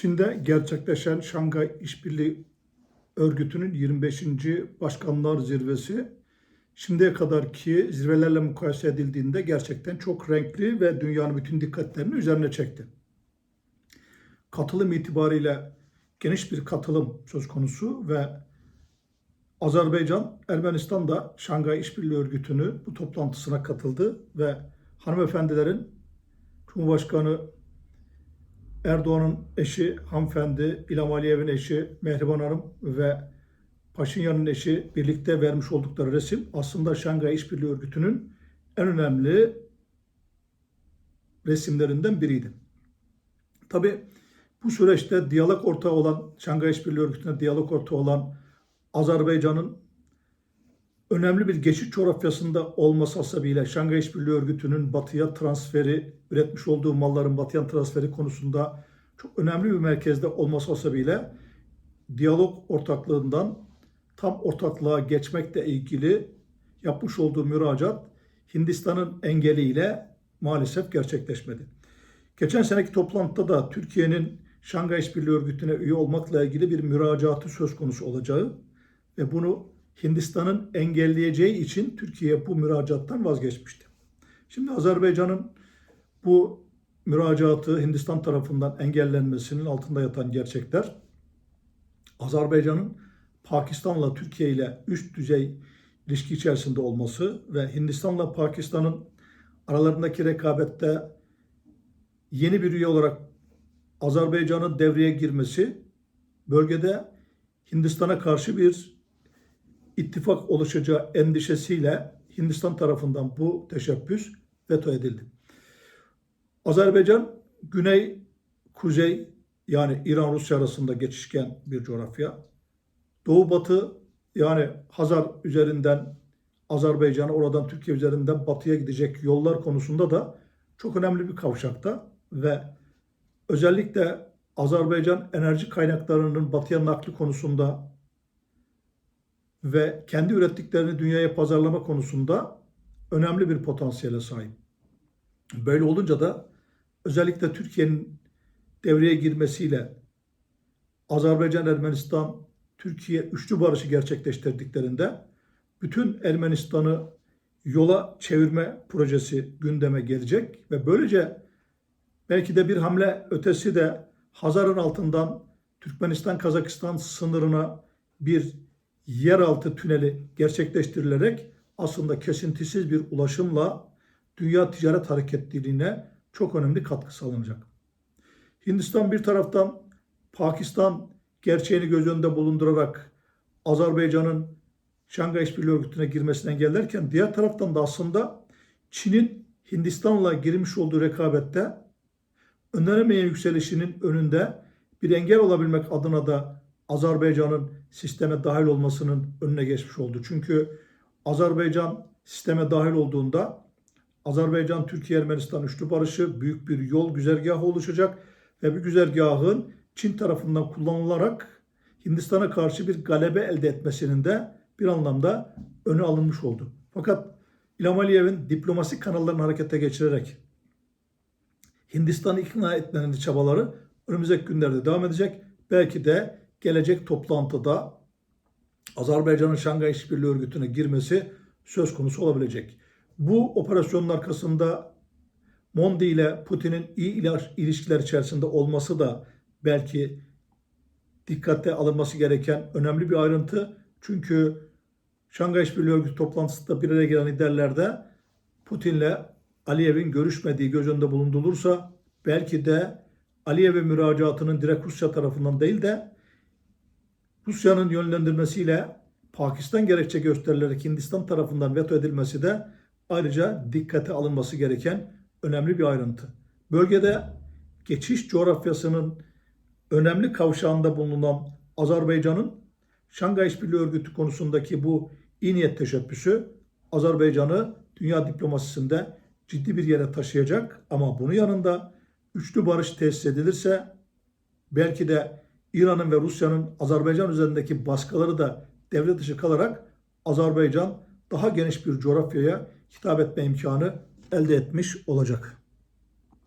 Çin'de gerçekleşen Şangay İşbirliği Örgütü'nün 25. Başkanlar Zirvesi şimdiye kadarki zirvelerle mukayese edildiğinde gerçekten çok renkli ve dünyanın bütün dikkatlerini üzerine çekti. Katılım itibariyle geniş bir katılım söz konusu ve Azerbaycan, Ermenistan da Şangay İşbirliği Örgütü'nü bu toplantısına katıldı ve hanımefendilerin Cumhurbaşkanı Erdoğan'ın eşi hanımefendi İlham Aliyev'in eşi Mehriban Hanım ve Paşinyan'ın eşi birlikte vermiş oldukları resim aslında Şangay İşbirliği Örgütü'nün en önemli resimlerinden biriydi. Tabi bu süreçte diyalog ortağı olan Şangay İşbirliği Örgütü'ne diyalog ortağı olan Azerbaycan'ın önemli bir geçiş coğrafyasında olması hasebiyle Şangay İşbirliği Örgütü'nün batıya transferi, üretmiş olduğu malların batıya transferi konusunda çok önemli bir merkezde olması hasebiyle diyalog ortaklığından tam ortaklığa geçmekle ilgili yapmış olduğu müracaat Hindistan'ın engeliyle maalesef gerçekleşmedi. Geçen seneki toplantıda da Türkiye'nin Şangay İşbirliği Örgütü'ne üye olmakla ilgili bir müracaatı söz konusu olacağı ve bunu Hindistan'ın engelleyeceği için Türkiye bu müracaattan vazgeçmişti. Şimdi Azerbaycan'ın bu müracaatı Hindistan tarafından engellenmesinin altında yatan gerçekler Azerbaycan'ın Pakistan'la Türkiye ile üst düzey ilişki içerisinde olması ve Hindistan'la Pakistan'ın aralarındaki rekabette yeni bir üye olarak Azerbaycan'ın devreye girmesi bölgede Hindistan'a karşı bir ittifak oluşacağı endişesiyle Hindistan tarafından bu teşebbüs veto edildi. Azerbaycan güney kuzey yani İran Rusya arasında geçişken bir coğrafya. Doğu batı yani Hazar üzerinden Azerbaycan'a oradan Türkiye üzerinden batıya gidecek yollar konusunda da çok önemli bir kavşakta ve özellikle Azerbaycan enerji kaynaklarının batıya nakli konusunda ve kendi ürettiklerini dünyaya pazarlama konusunda önemli bir potansiyele sahip. Böyle olunca da özellikle Türkiye'nin devreye girmesiyle Azerbaycan, Ermenistan, Türkiye üçlü barışı gerçekleştirdiklerinde bütün Ermenistan'ı yola çevirme projesi gündeme gelecek ve böylece belki de bir hamle ötesi de Hazar'ın altından Türkmenistan-Kazakistan sınırına bir yeraltı tüneli gerçekleştirilerek aslında kesintisiz bir ulaşımla dünya ticaret hareketliliğine çok önemli katkı sağlanacak. Hindistan bir taraftan Pakistan gerçeğini göz önünde bulundurarak Azerbaycan'ın Şangay İşbirliği Örgütü'ne girmesini engellerken diğer taraftan da aslında Çin'in Hindistan'la girmiş olduğu rekabette önlenemeyen yükselişinin önünde bir engel olabilmek adına da Azerbaycan'ın sisteme dahil olmasının önüne geçmiş oldu. Çünkü Azerbaycan sisteme dahil olduğunda Azerbaycan, Türkiye, Ermenistan üçlü barışı büyük bir yol güzergahı oluşacak ve bu güzergahın Çin tarafından kullanılarak Hindistan'a karşı bir galebe elde etmesinin de bir anlamda önü alınmış oldu. Fakat İlham Aliyev'in diplomasi kanallarını harekete geçirerek Hindistan'ı ikna etmenin çabaları önümüzdeki günlerde devam edecek. Belki de gelecek toplantıda Azerbaycan'ın Şangay İşbirliği Örgütü'ne girmesi söz konusu olabilecek. Bu operasyonun arkasında Mondi ile Putin'in iyi ilişkiler içerisinde olması da belki dikkate alınması gereken önemli bir ayrıntı. Çünkü Şangay İşbirliği Örgütü toplantısında bir araya gelen liderlerde Putin'le Aliyev'in görüşmediği göz önünde bulundurulursa belki de Aliyev'e müracaatının direkt Rusya tarafından değil de Rusya'nın yönlendirmesiyle Pakistan gerekçe gösterilerek Hindistan tarafından veto edilmesi de ayrıca dikkate alınması gereken önemli bir ayrıntı. Bölgede geçiş coğrafyasının önemli kavşağında bulunan Azerbaycan'ın Şangay İşbirliği Örgütü konusundaki bu iyi niyet teşebbüsü Azerbaycan'ı dünya diplomasisinde ciddi bir yere taşıyacak ama bunun yanında üçlü barış tesis edilirse belki de İran'ın ve Rusya'nın Azerbaycan üzerindeki baskıları da devre dışı kalarak Azerbaycan daha geniş bir coğrafyaya hitap etme imkanı elde etmiş olacak.